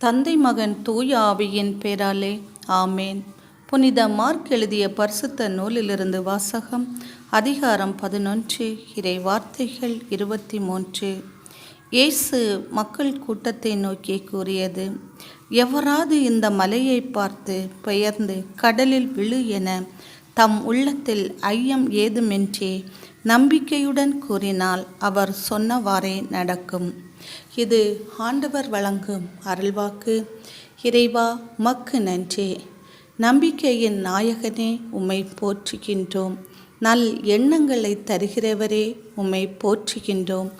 தந்தை மகன் தூய ஆவியின் பேராலே ஆமேன். புனித மார்க் எழுதிய பரிசுத்த நூலிலிருந்து வாசகம் அதிகாரம் பதினொன்று இறை வார்த்தைகள் இருபத்தி மூன்று இயேசு மக்கள் கூட்டத்தை நோக்கி கூறியது எவராது இந்த மலையை பார்த்து பெயர்ந்து கடலில் விழு என தம் உள்ளத்தில் ஐயம் ஏதுமின்றி நம்பிக்கையுடன் கூறினால் அவர் சொன்னவாறே நடக்கும். இது ஆண்டவர் வழங்கும் அருள்வாக்கு. இறைவா மக்கு நன்றி. நம்பிக்கையின் நாயகனே உம்மை போற்றுகின்றோம். நல் எண்ணங்களை தருகிறவரே உம்மை போற்றுகின்றோம்.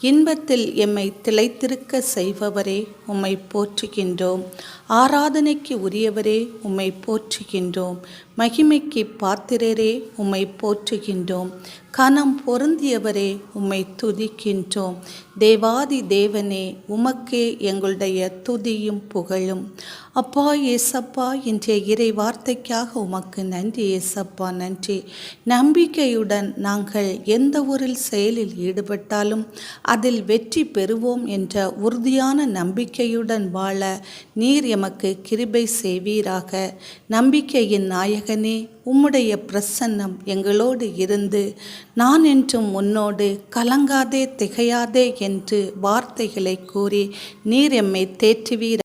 இன்பத்தில் எம்மை திளைத்திருக்க செய்பவரே உம்மை போற்றுகின்றோம். ஆராதனைக்கு உரியவரே உம்மை போற்றுகின்றோம். மகிமைக்கு பாத்திரரே உம்மை போற்றுகின்றோம். கணம் பொருந்தியவரே உம்மை துதிக்கின்றோம். தேவாதி தேவனே உமக்கே எங்களுடைய துதியும் புகழும். அப்பா ஏசப்பா என்ற இறை வார்த்தைக்காக உமக்கு நன்றி ஏசப்பா நன்றி. நம்பிக்கையுடன் நாங்கள் எந்த ஒரு செயலில் ஈடுபட்டாலும் அதில் வெற்றி பெறுவோம் என்ற உறுதியான நம்பிக்கையுடன் வாழ நீர் எமக்கு கிருபை செய்வீராக. நம்பிக்கையின் நாயகனே உம்முடைய பிரசன்னம் எங்களோடு இருந்து நான் என்றும் உன்னோடு கலங்காதே திகையாதே என்று வார்த்தைகளை கூறி நீர் எம்மை தேற்றுவீர்